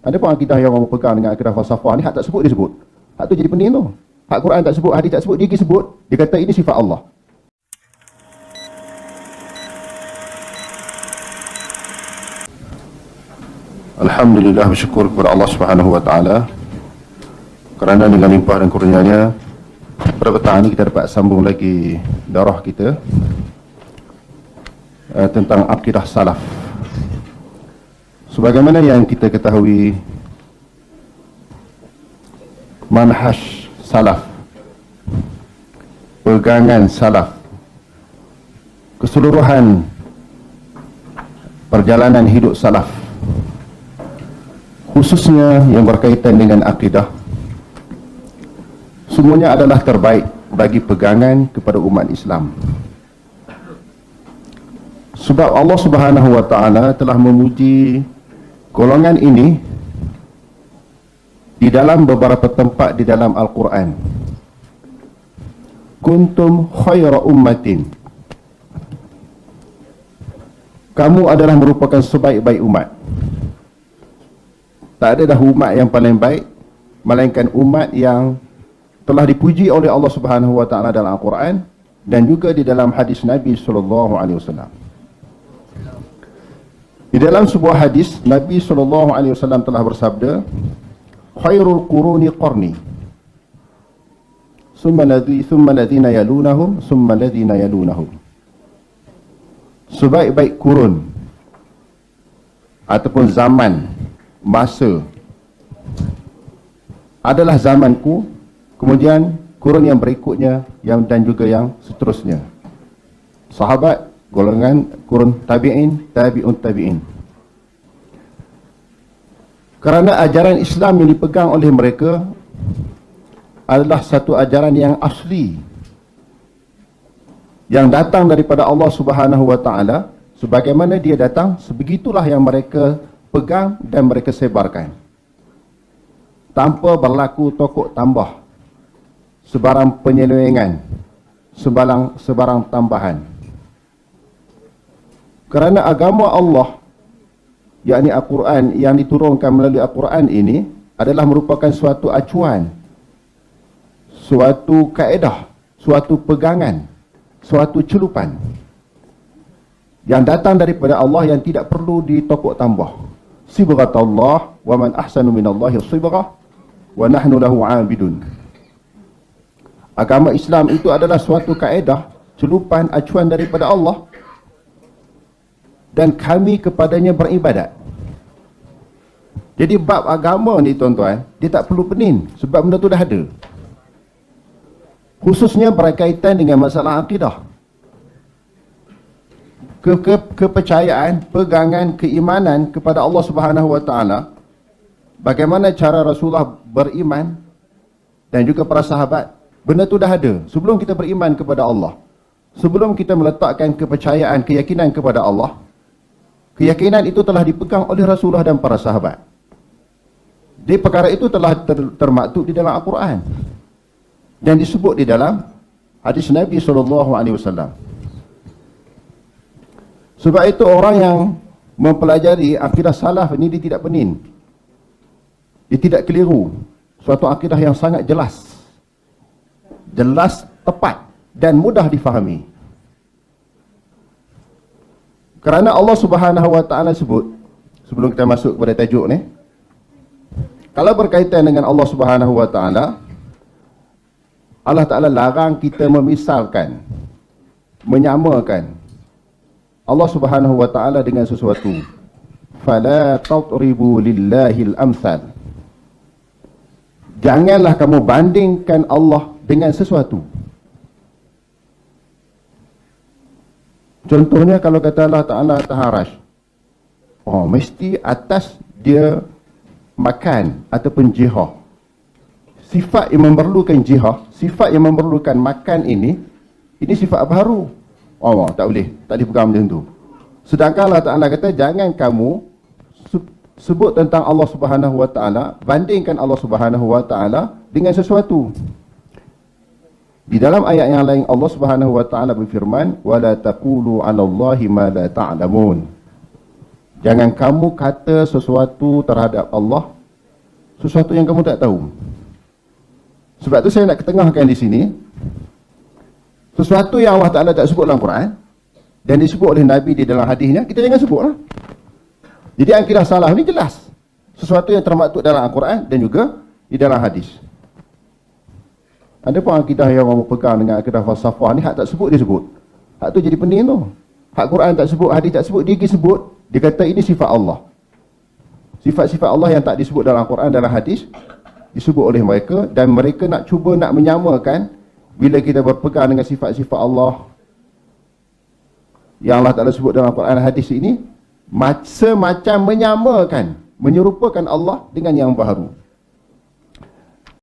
Ada pun akidah yang orang pegang dengan akidah falsafah ni hak tak sebut dia sebut. Hak tu jadi pening tu. Hak Quran tak sebut, hadis tak sebut, dia pergi sebut. Dia kata ini sifat Allah. Alhamdulillah bersyukur kepada Allah Subhanahu wa taala kerana dengan limpah dan kurnianya pada petang ini kita dapat sambung lagi darah kita uh, tentang akidah salaf. Sebagaimana yang kita ketahui manhaj salaf pegangan salaf keseluruhan perjalanan hidup salaf khususnya yang berkaitan dengan akidah semuanya adalah terbaik bagi pegangan kepada umat Islam. Sebab Allah Subhanahu wa taala telah memuji golongan ini di dalam beberapa tempat di dalam Al-Quran. Kuntum khaira ummatin. Kamu adalah merupakan sebaik-baik umat. Tak ada dah umat yang paling baik melainkan umat yang telah dipuji oleh Allah Subhanahu wa taala dalam Al-Quran dan juga di dalam hadis Nabi sallallahu alaihi wasallam. Dalam sebuah hadis Nabi sallallahu alaihi wasallam telah bersabda, "Khairul quruni qarni." Summa ladhi thumma ladhina yalunahum summa ladhina yalunahum. Sebaik-baik kurun ataupun zaman masa adalah zamanku kemudian kurun yang berikutnya yang dan juga yang seterusnya sahabat golongan kurun tabi'in tabi'un tabi'in. Kerana ajaran Islam yang dipegang oleh mereka adalah satu ajaran yang asli yang datang daripada Allah Subhanahu wa taala. Sebagaimana dia datang sebegitulah yang mereka pegang dan mereka sebarkan. Tanpa berlaku tokok tambah sebarang penyelewengan sebarang sebarang tambahan kerana agama Allah yakni Al-Quran yang diturunkan melalui Al-Quran ini adalah merupakan suatu acuan suatu kaedah suatu pegangan suatu celupan yang datang daripada Allah yang tidak perlu ditokok tambah. Sibghat Allah wa man ahsanu min Allah sibghah wa nahnu lahu abidun. Agama Islam itu adalah suatu kaedah celupan acuan daripada Allah dan kami kepadanya beribadat jadi bab agama ni tuan-tuan dia tak perlu pening sebab benda tu dah ada khususnya berkaitan dengan masalah akidah ke, ke kepercayaan, pegangan, keimanan kepada Allah Subhanahu Wa Taala. Bagaimana cara Rasulullah beriman dan juga para sahabat. Benda itu dah ada sebelum kita beriman kepada Allah. Sebelum kita meletakkan kepercayaan, keyakinan kepada Allah. Keyakinan itu telah dipegang oleh Rasulullah dan para sahabat. Di perkara itu telah ter, termaktub di dalam Al-Quran. Dan disebut di dalam hadis Nabi SAW. Sebab itu orang yang mempelajari akidah salaf ini dia tidak pening. Dia tidak keliru. Suatu akidah yang sangat jelas. Jelas, tepat dan mudah difahami. Kerana Allah Subhanahu Wa Taala sebut sebelum kita masuk kepada tajuk ni kalau berkaitan dengan Allah Subhanahu Wa Taala Allah Taala larang kita memisalkan menyamakan Allah Subhanahu wa taala dengan sesuatu. Fala tatribu lillahi al-amsal. Janganlah kamu bandingkan Allah dengan sesuatu. Contohnya kalau kata Allah Taala taharash. Oh, mesti atas dia makan ataupun jihad. Sifat yang memerlukan jihad, sifat yang memerlukan makan ini, ini sifat baru. Oh, tak boleh. Tak dipegang macam tu. Sedangkan Allah Ta'ala kata, jangan kamu sebut tentang Allah Subhanahu Wa Ta'ala, bandingkan Allah Subhanahu Wa Ta'ala dengan sesuatu. Di dalam ayat yang lain Allah Subhanahu wa taala berfirman wala taqulu 'ala Allahi ma la ta'lamun. Jangan kamu kata sesuatu terhadap Allah sesuatu yang kamu tak tahu. Sebab tu saya nak ketengahkan di sini sesuatu yang Allah Taala tak sebut dalam Quran dan disebut oleh Nabi di dalam hadisnya kita jangan sebutlah. Jadi akidah salah ni jelas sesuatu yang termaktub dalam Al-Quran dan juga di dalam hadis. Ada pun akidah yang orang pegang dengan akidah falsafah ni hak tak sebut dia sebut. Hak tu jadi pening tu. Hak Quran tak sebut, hadis tak sebut, dia pergi sebut. Dia kata ini sifat Allah. Sifat-sifat Allah yang tak disebut dalam Quran dalam hadis disebut oleh mereka dan mereka nak cuba nak menyamakan bila kita berpegang dengan sifat-sifat Allah yang Allah Ta'ala sebut dalam Quran dan hadis ini semacam menyamakan menyerupakan Allah dengan yang baru